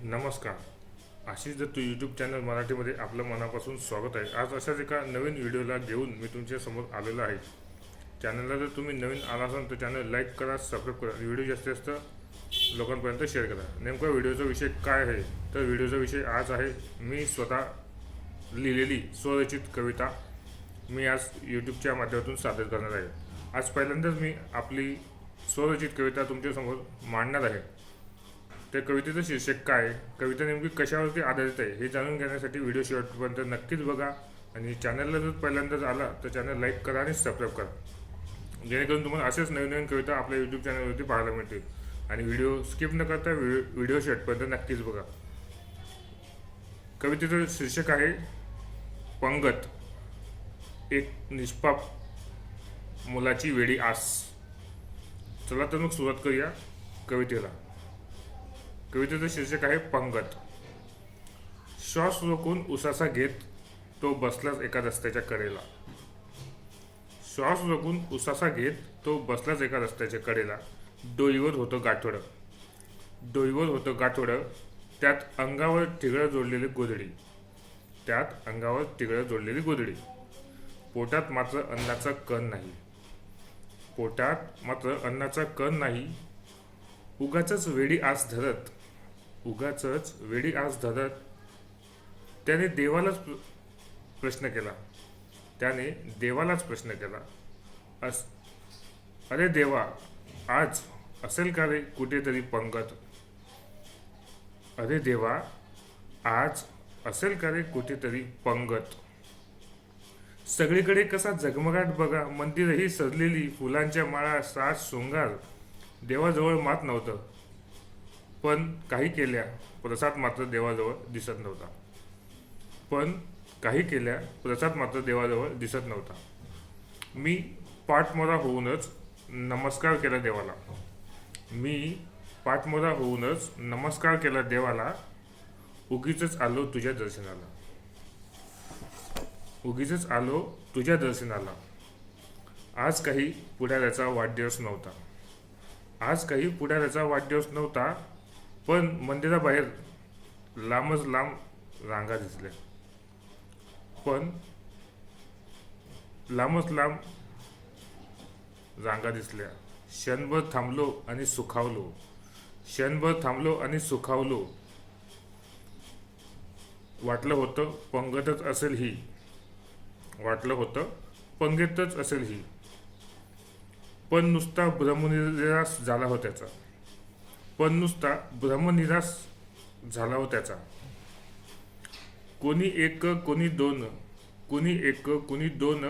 नमस्कार. Ashish Dattu YouTube channel मराठीमध्ये आपलं मनापासून स्वागत आहे. आज अशाच एका नवीन व्हिडिओला घेऊन मी तुमच्यासमोर आलेलो आहे. चॅनलला जर तुम्ही नवीन आला असाल तर चॅनल लाईक करा सबस्क्राईब करा. व्हिडिओ जास्तीत जास्त लोकांपर्यंत शेअर करा. नेमका व्हिडिओचा विषय काय आहे? तर व्हिडिओचा विषय आज आहे. मी स्वतः लिहिलेली स्वरचित कविता मी आज यूट्यूबच्या माध्यमातून सादर करणार आहे. आज पहिल्यांदाच मी आपली स्वरचित कविता तुमच्यासमोर मांडणार आहे. त्या कवितेचं शीर्षक काय? कविता नेमकी कशावरती आधारित आहे हे जाणून घेण्यासाठी व्हिडिओ शेवटपर्यंत नक्कीच बघा. आणि चॅनलला जर पहिल्यांदाच आला तर चॅनल लाईक करा आणि सबस्क्राईब करा. जेणेकरून तुम्हाला असेच नवीन नवीन कविता आपल्या यूट्यूब चॅनलवरती पाहायला मिळतील. आणि व्हिडिओ स्किप न करता व्हिडिओ व्हिडिओ शेवटपर्यंत नक्कीच बघा. कवितेचं शीर्षक आहे पंगत. एक निष्पाप मुलाची वेडी आस. चला तर मग सुरुवात करूया कवितेला. कवितेचं शीर्षक आहे पंगत. श्वास रोखून उसासा घेत तो बसलाच एका रस्त्याच्या कडेला. श्वास रोखून उसासा घेत तो बसलाच एका रस्त्याच्या कडेला. डोईवर होतं गाठोडं. डोईवर होतं गाठोडं त्यात अंगावर ठिगळं जोडलेली गोधडी. त्यात अंगावर तिगळं जोडलेली गोधडी. पोटात मात्र अन्नाचा कण नाही. पोटात मात्र अन्नाचा कण नाही. उगाच वेडी आस धरत उगाच वेडी आज धरत त्याने देवालाच प्र- प्रश्न केला. त्याने देवालाच प्रश्न केला. अस अरे देवा आज असेल का रे कुठेतरी पंगत? अरे देवा आज असेल का रे कुठेतरी पंगत? सगळीकडे कसा झगमगाट बघा. मंदिरही सजलेली फुलांच्या माळा साज शृंगार. देवाजवळ मात नव्हतं. पण काही केल्या प्रसाद मात्र देवाजवळ दिसत नव्हता. पण काही केल्या प्रसाद मात्र देवाजवळ दिसत नव्हता. मी पाठमोरा होऊनच नमस्कार केला देवाला. मी पाठमोरा होऊनच नमस्कार केला देवाला. उगीच आलो तुझ्या दर्शनाला. उगीच आलो तुझ्या दर्शनाला. आज काही पुढाऱ्याचा वाढदिवस नव्हता. आज काही पुढाऱ्याचा वाढदिवस नव्हता पण मंदिराबाहेर लांबच लांब रांगा दिसल्या. पण लांबच लांब रांगा दिसल्या. क्षणभर थांबलो आणि सुखावलो. क्षणभर थांबलो आणि सुखावलो. वाटलं होतं पंगतच असेल ही. वाटलं होतं पंगतच असेल ही. पण नुसता भ्रमनिरास झाला होत्याचा त्याचा. पण नुसता भ्रमनिरास झाला हो त्याचा. कोणी एक कोणी दोन कोणी एक कोणी दोन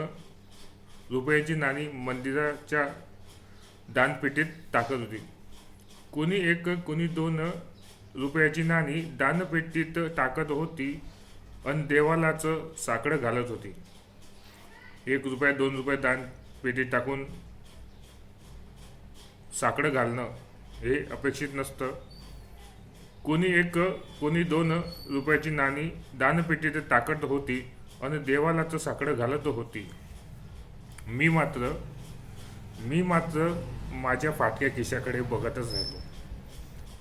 रुपयाची नाणी मंदिराच्या दानपेटीत टाकत होती. कोणी एक कोणी दोन रुपयाची नाणी दानपेटीत टाकत होती आणि देवालाच साकडं घालत होती. एक रुपया दोन रुपये दानपेटीत टाकून साकडं घालणं हे अपेक्षित नसतं. कोणी एक कोणी दोन रुपयाची नाणी दानपेटीत टाकत होती आणि देवालाच साकडं घालत होती. मी मात्र मी मात्र माझ्या फाटक्या खिशाकडे बघतच राहिलो.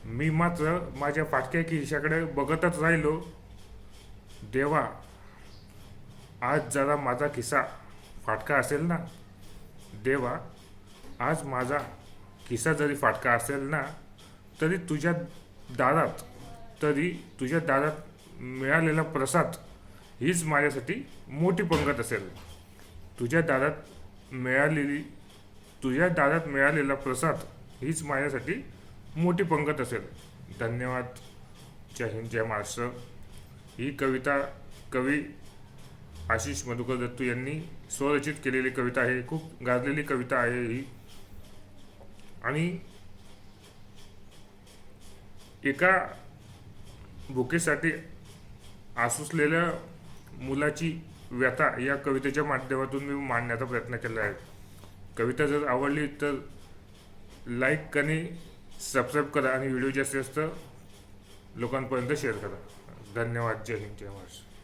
मी मात्र माझ्या फाटक्या खिशाकडे बघतच राहिलो. देवा आज जरा माझा खिसा फाटका असेल ना? देवा आज माझा खिसा जरी फाटका असेल ना तरी तुझ्या दारात तरी तुझ्या दारात मिळालेला प्रसाद हीच माझ्यासाठी मोठी पंगत असेल. तुझ्या दारात मिळालेली तुझ्या दारात मिळालेला प्रसाद हीच माझ्यासाठी मोठी पंगत असेल. धन्यवाद. जय हिंद जय महाराष्ट्र. ही कविता कवी आशिष मधुकर दत्तू यांनी स्वरचित केलेली कविता आहे. खूप गाजलेली कविता आहे ही. आणि एका भुकेसाठी आसुसलेल्या मुलाची व्यथा या कवितेच्या माध्यमातून मी मांडण्याचा प्रयत्न केला आहे. कविता जर आवडली तर लाईक आणि सबस्क्राईब करा आणि व्हिडिओ जास्तीत जास्त लोकांपर्यंत शेअर करा. धन्यवाद. जय हिंद जय महाराष्ट्र.